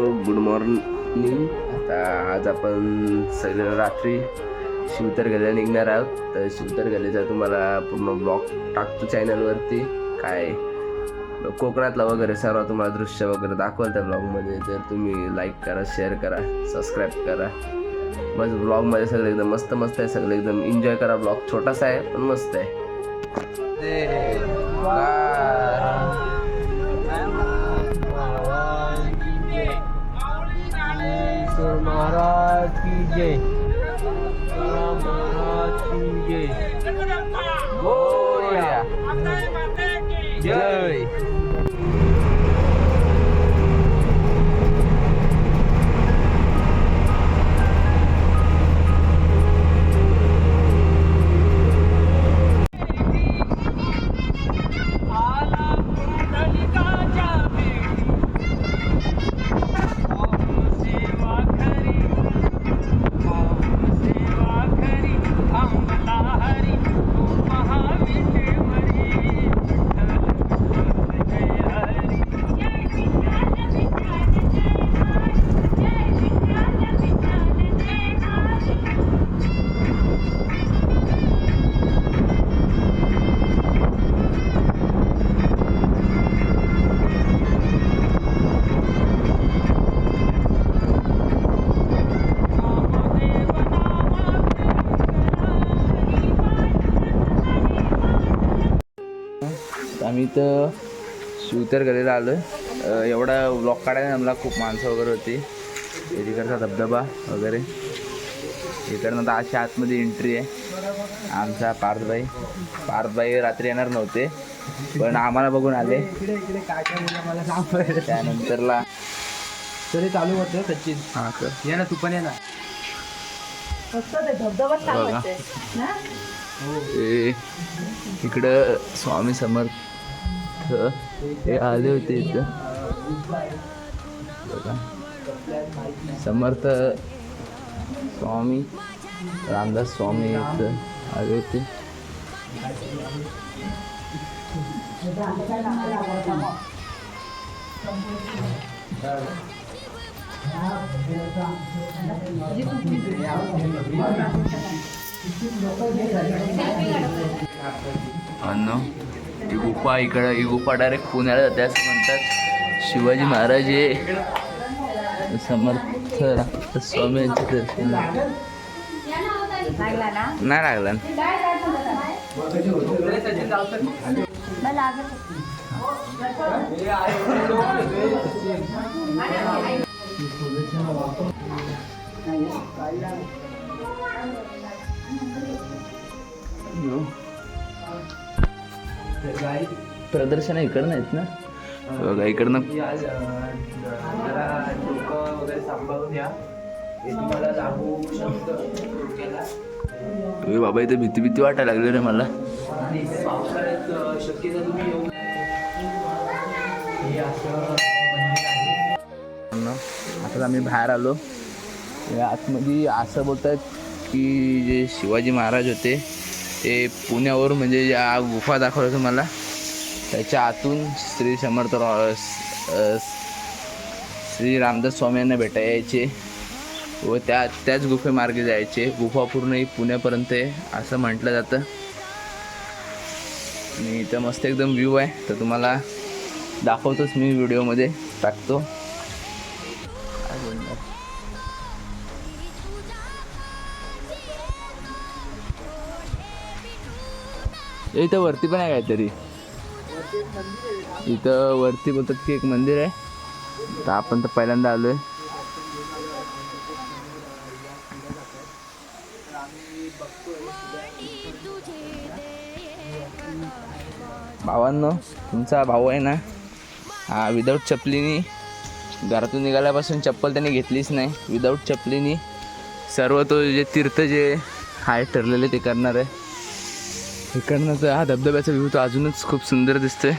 Good morning आता आज आपण सगळं रात्री शिवतरगलीला निघणार आहोत. तर शिवतरगलीचा तुम्हाला पूर्ण ब्लॉग टाकतो चॅनलवरती काय? कोकणातला वगैरे सर्व तुम्हाला दृश्य वगैरे दाखवाल त्या ब्लॉगमध्ये तर तुम्ही लाईक करा शेअर करा सबस्क्राईब करा. बस ब्लॉगमध्ये सगळं एकदम मस्त मस्त आहे. सगळं एकदम एन्जॉय करा. ब्लॉग छोटासा आहे पण मस्त आहे. जय जय जय आम्ही इथं शिवतर गलीला आलो आहे एवढा ब्लॉक काढायला आम्हाला खूप माणसं वगैरे होती. तिकडचा धबधबा वगैरे. इकडनं तर अशी आतमध्ये एंट्री आहे. आमचा पार्थबाई पार्थबाई रात्री येणार नव्हते पण आम्हाला बघून आले. त्यानंतरला तरी चालू होतं सचिन. हां कर. ये ना तू पण ये ना. मस्त इकडं स्वामी समर्थ हे आले होते इथं. समर्थ स्वामी रामदास स्वामी इथं आले होते. अन्न. ही गुफा इकडं ही गुफा डायरेक्ट पुण्याला जाते असं म्हणतात. शिवाजी महाराज हे समर्थ स्वामींचे दर्शन. नाही लागला ना. प्रदर्शन इकडं नाहीत ना? बघा इकडनं. हे ए बाबा इथे भीती भीती वाटायला लागली रे मला. तुम्ही हे. आता आम्ही बाहेर आलो. या आतमध्ये असं बोलतात की जे शिवाजी महाराज होते ते पुण्यावर म्हणजे या गुफा दाखवल्या तुम्हाला. त्याच्या आतून श्री समर्थ श्री रामदास स्वामी यांना यायचे व त्या त्याच गुफेमार्गे जायचे. गुफा पूर्ण ही पुण्यापर्यंत आहे असं म्हटलं जातं. आणि इथं मस्त एकदम व्ह्यू आहे. तर तुम्हाला दाखवतोच मी व्हिडिओमध्ये टाकतो. इथं वरती पण आहे काहीतरी. इथं वरती बोलतात की एक मंदिर आहे. तर आपण तर पहिल्यांदा आलोय. भावांनो तुमचा भाऊ आहे ना? हा विदाऊट चपलीनी. घरातून निघाल्यापासून चप्पल त्याने घेतलीच नाही. विदाऊट चपलीनी. सर्व तो जे तीर्थ जे हाय ठरलेले ते करणार आहे. इकडनं तर हा धबधब्याचा व्ह्यू तर अजूनच खूप सुंदर दिसतोय.